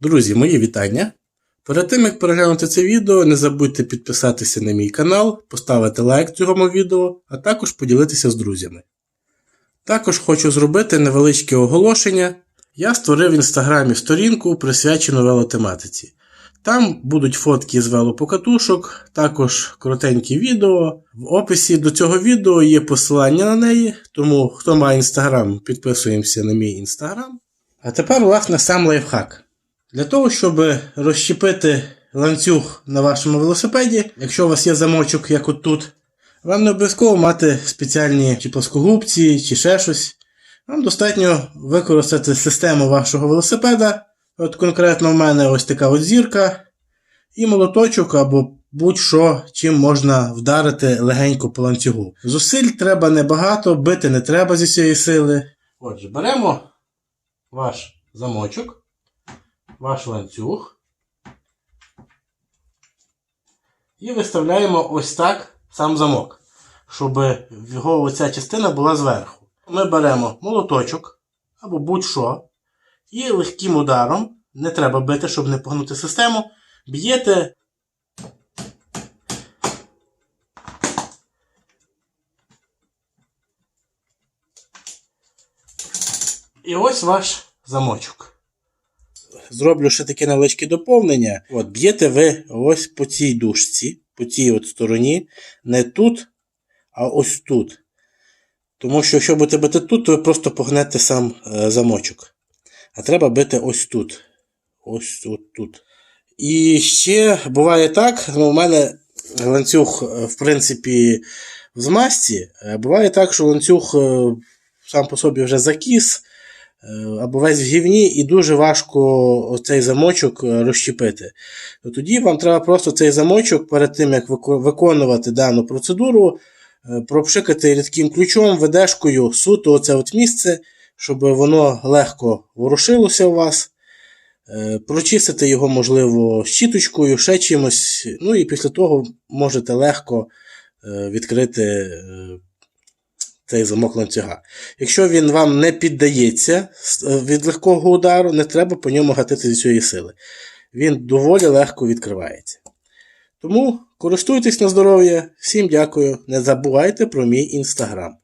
Друзі, мої вітання. Перед тим як переглянути це відео, не забудьте підписатися на мій канал, поставити лайк цьому відео, а також поділитися з друзями. Також хочу зробити невеличке оголошення. Я створив в інстаграмі сторінку, присвячену велотематиці. Там будуть фотки з велопокатушок, також коротенькі відео. В описі до цього відео є посилання на неї, тому хто має інстаграм, підписуємося на мій інстаграм. А тепер, власне, сам лайфхак. Для того, щоб розщепити ланцюг на вашому велосипеді, якщо у вас є замочок, як от тут, вам не обов'язково мати спеціальні чи плоскогубці, чи ще щось. Вам достатньо використати систему вашого велосипеда. От конкретно в мене ось така от зірка, і молоточок або будь-що, чим можна вдарити легенько по ланцюгу. Зусиль треба небагато, бити не треба зі цієї сили. Отже, беремо ваш замочок ваш ланцюг. І виставляємо ось так сам замок, щоб його оця частина була зверху. Ми беремо молоточок або будь-що. І легким ударом, не треба бити, щоб не погнути систему, б'єте. І ось ваш замочок зроблю ще таке невеличке доповнення. От, б'єте ви ось по цій дужці, по цій от стороні, не тут, а ось тут. Тому що, якщо будете бити тут, то ви просто погнете сам е, замочок. А треба бити ось тут. Ось от тут. І ще буває так, ну, у мене ланцюг, е, в принципі, в змазці. Е, Буває так, що ланцюг сам по собі вже закіс. Е, або весь в гівні, і дуже важко цей замочок е, розщепити. То Тоді вам треба просто цей замочок перед тим, як виконувати дану процедуру, е, пропшикати рідким ключом, ведешкою суто оце от місце, щоб воно легко ворушилося у вас. Прочистити його, можливо, щіточкою, ще чимось. Ну і після того можете легко відкрити цей замок ланцюга. Якщо він вам не піддається е, від легкого удару, не треба по ньому гатити зі цієї сили. Він доволі легко відкривається. Тому користуйтесь на здоров'я, всім дякую. Не забувайте про мій інстаграм.